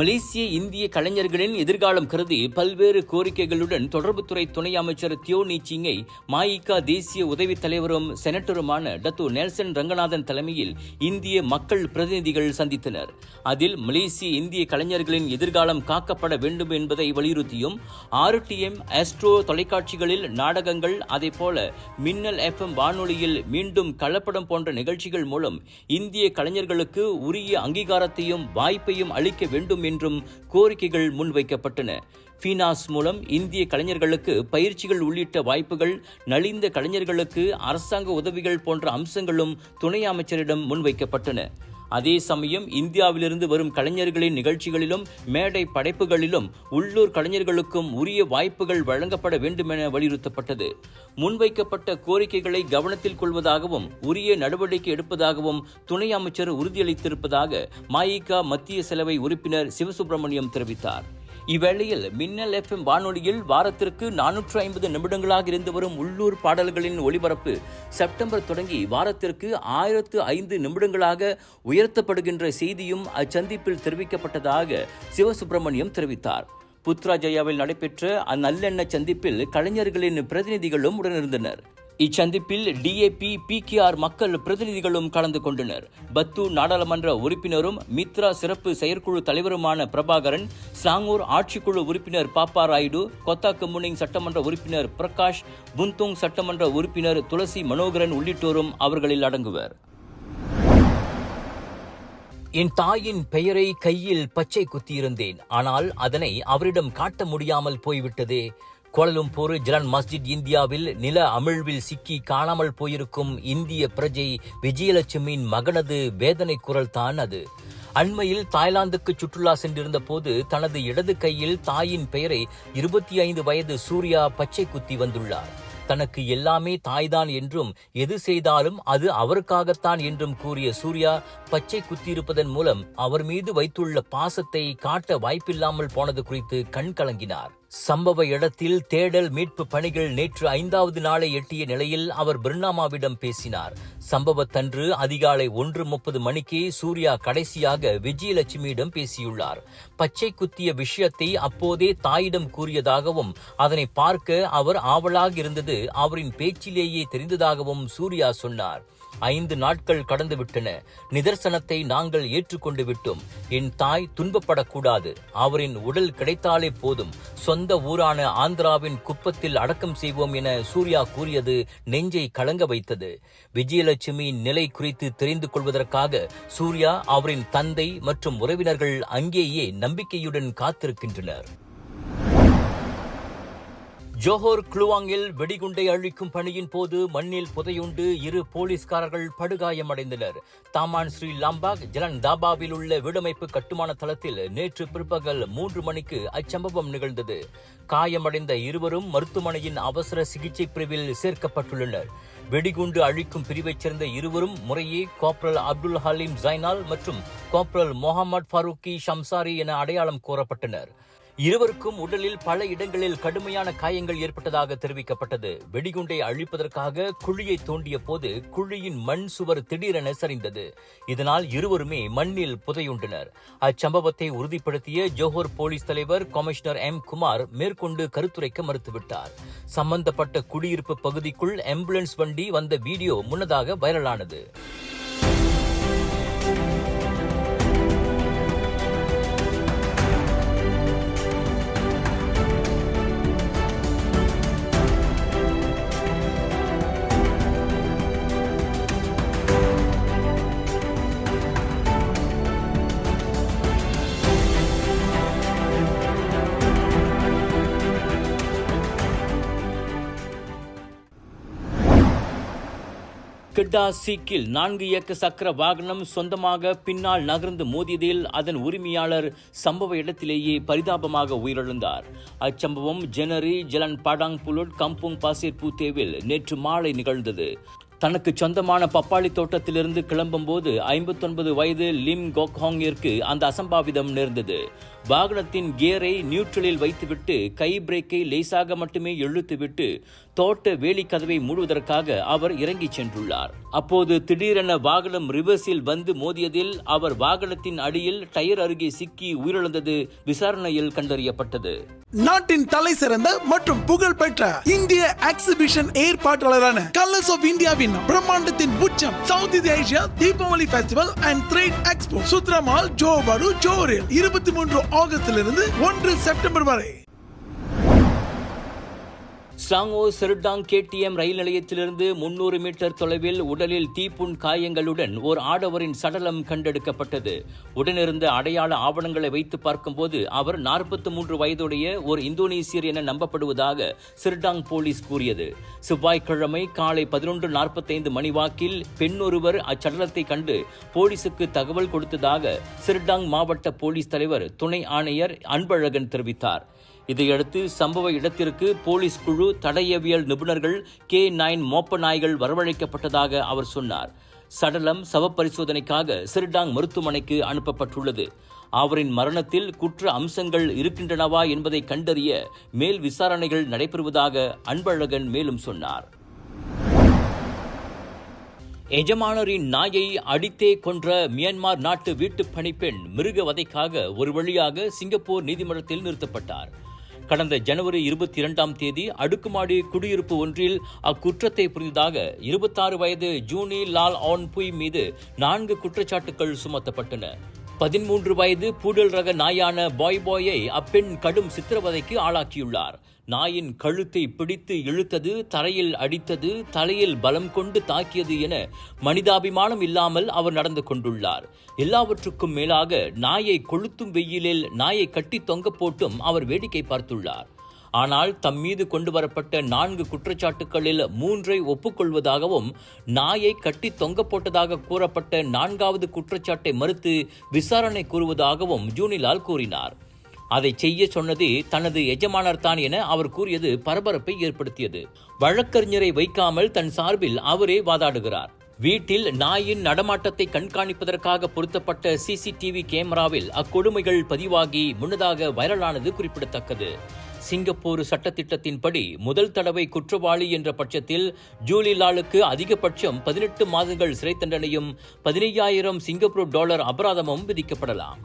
மலேசிய இந்திய கலைஞர்களின் எதிர்காலம் கருதி பல்வேறு கோரிக்கைகளுடன் தொடர்புத்துறை துணை அமைச்சர் தியோ நீச்சிங்கை மாயிகா தேசிய உதவித் தலைவரும் செனட்டருமான டத்து நெல்சன் ரங்கநாதன் தலைமையில் இந்திய மக்கள் பிரதிநிதிகள் சந்தித்தனர். அதில் மலேசிய இந்திய கலைஞர்களின் எதிர்காலம் காக்கப்பட வேண்டும் என்பதை வலியுறுத்தியும் ஆர்டிஎம் ஆஸ்ட்ரோ தொலைக்காட்சிகளில் நாடகங்கள் அதேபோல மின்னல் எஃப்எம் வானொலியில் மீண்டும் கலப்படம் போன்ற நிகழ்ச்சிகள் மூலம் இந்திய கலைஞர்களுக்கு உரிய அங்கீகாரத்தையும் வாய்ப்பையும் அளிக்க வேண்டும் என்றும் கோரிக்கைகள் முன்வைக்கப்பட்டன. ஃபினாஸ் மூலம் இந்திய கலைஞர்களுக்கு பயிற்சிகள் உள்ளிட்ட வாய்ப்புகள் நலிந்த கலைஞர்களுக்கு அரசாங்க உதவிகள் போன்ற அம்சங்களும் துணை அமைச்சரிடம் முன்வைக்கப்பட்டன. அதே சமயம் இந்தியாவிலிருந்து வரும் கலைஞர்களின் நிகழ்ச்சிகளிலும் மேடை படைப்புகளிலும் உள்ளூர் கலைஞர்களுக்கும் உரிய வாய்ப்புகள் வழங்கப்பட வேண்டும் என வலியுறுத்தப்பட்டது. முன்வைக்கப்பட்ட கோரிக்கைகளை கவனத்தில் கொள்வதாகவும் உரிய நடவடிக்கை எடுப்பதாகவும் துணை அமைச்சர் உறுதியளித்திருப்பதாக மாயிகா மத்திய செலவை உறுப்பினர் சிவசுப்பிரமணியம் தெரிவித்தார். இவ்வேளையில் மின்னல் எஃப்எம் வானொலியில் வாரத்திற்கு நானூற்று ஐம்பது நிமிடங்களாக இருந்து வரும் உள்ளூர் பாடல்களின் ஒளிபரப்பு செப்டம்பர் தொடங்கி வாரத்திற்கு ஆயிரத்து ஐந்து நிமிடங்களாக உயர்த்தப்படுகின்ற செய்தியும் அச்சந்திப்பில் தெரிவிக்கப்பட்டதாக சிவசுப்பிரமணியம் தெரிவித்தார். புத்ராஜயாவில் நடைபெற்ற அந்நல்லெண்ண சந்திப்பில் கலைஞர்களின் பிரதிநிதிகளும் உடனிருந்தனர். இச்சந்திப்பில் டிஏபி பிகேஆர் மக்கள் பிரதிநிதிகளும் கலந்து கொண்டனர். பத்து நாடாளுமன்ற உறுப்பினரும் மித்ரா சிறப்பு செயற்குழு தலைவருமான பிரபாகரன் சாங்கூர் ஆட்சிக்குழு உறுப்பினர் பாப்பா ராயுடு கொத்தாக்கு முனிங் சட்டமன்ற உறுப்பினர் பிரகாஷ் புந்தோங் சட்டமன்ற உறுப்பினர் துளசி மனோகரன் உள்ளிட்டோரும் அவர்களில் அடங்குவர். என் தாயின் பெயரை கையில் பச்சை குத்தியிருந்தேன். ஆனால் அதனை அவரிடம் காட்ட முடியாமல் போய்விட்டதே. கோலலும்பூர் ஜலான் மஸ்ஜித் இந்தியாவில் நில அமிழ்வில் சிக்கி காணாமல் போயிருக்கும் இந்திய பிரஜை விஜயலட்சுமியின் மகனது வேதனை குரல் தான் அது. அண்மையில் தாய்லாந்துக்கு சுற்றுலா சென்றிருந்த போது தனது இடது கையில் தாயின் பெயரை இருபத்தி ஐந்து வயது சூர்யா பச்சை குத்தி வந்துள்ளார். தனக்கு எல்லாமே தாய்தான் என்றும் எது செய்தாலும் அது அவருக்காகத்தான் என்றும் கூறிய சூர்யா பச்சை குத்தியிருப்பதன் மூலம் அவர் மீது வைத்துள்ள பாசத்தை காட்ட வாய்ப்பில்லாமல் போனது குறித்து கண் கலங்கினார். சம்பவ இடத்தில் தேடல் மீட்பு பணிகள் நேற்று ஐந்தாவது நாளை எட்டிய நிலையில் அவர் பிர்னாமாவிடம் பேசினார். சம்பவத்தன்று அதிகாலை ஒன்று முப்பது மணிக்கு சூர்யா கடைசியாக விஜயலட்சுமியிடம் பேசியுள்ளார். பச்சை குத்திய விஷயத்தை அப்போதே தாயிடம் கூறியதாகவும் அதனை பார்க்க அவர் ஆவலாக இருந்தது அவரின் பேச்சிலேயே தெரிந்ததாகவும் சூர்யா சொன்னார். ஐந்து நாட்கள் கடந்துவிட்டன. நிதர்சனத்தை நாங்கள் ஏற்றுக்கொண்டு விட்டோம். என் தாய் துன்பப்படக்கூடாது. அவரின் உடல் கிடைத்தாலே போதும். சொந்த ஊரான ஆந்திராவின் குப்பத்தில் அடக்கம் செய்வோம் என சூர்யா கூறியது நெஞ்சை கலங்க வைத்தது. விஜயலட்சுமியின் நிலை குறித்து தெரிந்து கொள்வதற்காக சூர்யா அவரின் தந்தை மற்றும் உறவினர்கள் அங்கேயே நம்பிக்கையுடன் காத்திருக்கின்றனர். ஜோஹர் குளுவாங்கில் வெடிகுண்டை அழிக்கும் பணியின் போது மண்ணில் புதையுண்டு இரு போலீஸ்காரர்கள் படுகாயமடைந்தனர். தாமான் ஸ்ரீ லாம்பாக் ஜலன் தாபாவில் உள்ள வீடமைப்பு கட்டுமான தளத்தில் நேற்று பிற்பகல் மூன்று மணிக்கு அச்சம்பவம் நிகழ்ந்தது. காயமடைந்த இருவரும் மருத்துவமனையின் அவசர சிகிச்சை பிரிவில் சேர்க்கப்பட்டுள்ளனர். வெடிகுண்டு அழிக்கும் பிரிவைச் சேர்ந்த இருவரும் முறையே கோப்ரல் அப்துல் ஹலீம் ஜைனால் மற்றும் கோப்ரல் முகமது ஃபாரூக்கி ஷம்சாரி என அடையாளம் கூறப்பட்டனர். இருவருக்கும் உடலில் பல இடங்களில் கடுமையான காயங்கள் ஏற்பட்டதாக தெரிவிக்கப்பட்டது. வெடிகுண்டை அழிப்பதற்காக குழியை தோண்டிய போது குழியின் மண் சுவர் திடீரென சரிந்தது. இதனால் இருவருமே மண்ணில் புதையுண்டனர். அச்சம்பவத்தை உறுதிப்படுத்திய ஜோஹர் போலீஸ் தலைவர் கமிஷனர் எம். குமார் மேற்கொண்டு கருத்துரைக்க மறுத்துவிட்டார். சம்பந்தப்பட்ட குடியிருப்பு பகுதிக்குள் ஆம்புலன்ஸ் வண்டி வந்த வீடியோ முன்னதாக வைரலானது. கிட்டா சீக்கில் நான்கு இயக்க சக்கர வாகனம் சொந்தமாக பின்னால் நகர்ந்து மோதியதில் அதன் உரிமையாளர் சம்பவ இடத்திலேயே பரிதாபமாக உயிரிழந்தார். அச்சம்பவம் ஜெனரி ஜலன் படாங் புலுட் கம்புங் பாசிர் பூத்தேவில் நேற்று மாலை நிகழ்ந்தது. தனக்கு சொந்தமான பப்பாளி தோட்டத்திலிருந்து கிளம்பும்போது ஐம்பத்தொன்பது வயது லிம் கோக்ஹாங்கிற்கு அந்த அசம்பாவிதம் நேர்ந்தது. வாகனத்தின் கியரை நியூட்ரலில் வைத்துவிட்டு கை பிரேக்கை லேசாக மட்டுமே இழுத்துவிட்டு தோட்ட வேலி கதவை மூடுவதற்காக அவர் இறங்கி சென்றுள்ளார். அப்போது திடீரென வாகனம் ரிவர்ஸில் வந்து மோதியதில் அவர் வாகனத்தின் அடியில் டயர் அருகே சிக்கி உயிரிழந்தது விசாரணையில் கண்டறியப்பட்டது. நாட்டின் தலை சிறந்த மற்றும் புகழ்பெற்ற இந்திய எக்ஸிபிஷன் ஏற்பாட்டாளரான கலர்ஸ் ஆஃப் இந்தியாவின் பிரம்மாண்டத்தின் உச்சம் south India Asia Deepavali festival and trade expo சுத்ரமால் ஜோபாடு ஜோரில் இருபத்தி மூன்று ஆகஸ்டிலிருந்து ஒன்று செப்டம்பர் வரை. சாங்கோ செருடாங் கேடிஎம் ரயில் நிலையத்திலிருந்து முன்னூறு மீட்டர் தொலைவில் உடலில் தீப்புண் காயங்களுடன் ஓர் ஆடவரின் சடலம் கண்டெடுக்கப்பட்டது. உடனிருந்த அடையாள ஆவணங்களை வைத்து பார்க்கும்போது அவர் நாற்பத்தி மூன்று வயதுடைய ஒரு இந்தோனேசியர் என நம்பப்படுவதாக சிறுடாங் போலீஸ் கூறியது. செவ்வாய்க்கிழமை காலை பதினொன்று நாற்பத்தைந்து மணி வாக்கில் பெண்ணொருவர் அச்சடலத்தை கண்டு போலீசுக்கு தகவல் கொடுத்ததாக சிறுடாங் மாவட்ட போலீஸ் தலைவர் துணை ஆணையர் அன்பழகன் தெரிவித்தார். இதையடுத்து சம்பவ இடத்திற்கு போலீஸ் குழு தடயவியல் நிபுணர்கள் கே நைன் மோப்ப நாய்கள் வரவழைக்கப்பட்டதாக அவர் சொன்னார். சடலம் சவப்பரிசோதனைக்காக சிறுடாங் மருத்துவமனைக்கு அனுப்பப்பட்டுள்ளது. அவரின் மரணத்தில் குற்ற அம்சங்கள் இருக்கின்றனவா என்பதை கண்டறிய மேல் விசாரணைகள் நடைபெறுவதாக அன்பழகன் மேலும் சொன்னார். எஜமானரின் நாயை அடித்தே கொன்ற மியான்மர் நாட்டு வீட்டுப் பணிப்பெண் மிருக வதைக்காக ஒரு வழியாக சிங்கப்பூர் நீதிமன்றத்தில் நிறுத்தப்பட்டார். கடந்த ஜனவரி இருபத்தி இரண்டாம் தேதி அடுக்குமாடி குடியிருப்பு ஒன்றில் அக்குற்றத்தை புரிந்ததாக இருபத்தாறு வயது ஜூனி லால் ஆன் புய் மீது நான்கு குற்றச்சாட்டுகள் சுமத்தப்பட்டன. பதிமூன்று வயது பூடல் ரக நாயான பாய் பாயை அப்பெண் கடும் சித்திரவதைக்கு ஆளாக்கியுள்ளார். நாயின் கழுத்தை பிடித்து இழுத்தது தரையில் அடித்தது தலையில் பலம் கொண்டு தாக்கியது என மனிதாபிமானம் இல்லாமல் அவர் நடந்து கொண்டுள்ளார். எல்லாவற்றுக்கும் மேலாக நாயை கொளுத்தும் வெயிலில் நாயை கட்டி தொங்க போட்டும் அவர் வேடிக்கை பார்த்துள்ளார். ஆனால் தம் மீது கொண்டு வரப்பட்ட நான்கு குற்றச்சாட்டுகளில் மூன்றை ஒப்புக்கொள்வதாகவும் நாயை கட்டி தொங்க போட்டதாக கூறப்பட்ட நான்காவது குற்றச்சாட்டை மறுத்து விசாரணை கூறுவதாகவும் ஜூனிலால் கூறினார். அதை செய்ய சொன்னது தனது எஜமானர் தான் என அவர் கூறியது பரபரப்பை ஏற்படுத்தியது. வழக்கறிஞரை வைக்காமல் தன் சார்பில் அவரே வாதாடுகிறார். வீட்டில் நாயின் நடமாட்டத்தை கண்காணிப்பதற்காக பொருத்தப்பட்ட சிசிடிவி கேமராவில் அக்கொடுமைகள் பதிவாகி முன்னதாக வைரலானது குறிப்பிடத்தக்கது. சிங்கப்பூர் சட்டத்திட்டத்தின்படி முதல் தடவை குற்றவாளி என்ற பட்சத்தில் ஜூலி லாலுக்கு அதிகபட்சம் பதினெட்டு மாதங்கள் சிறை தண்டனையும் பதினையாயிரம் சிங்கப்பூர் டாலர் அபராதமும் விதிக்கப்படலாம்.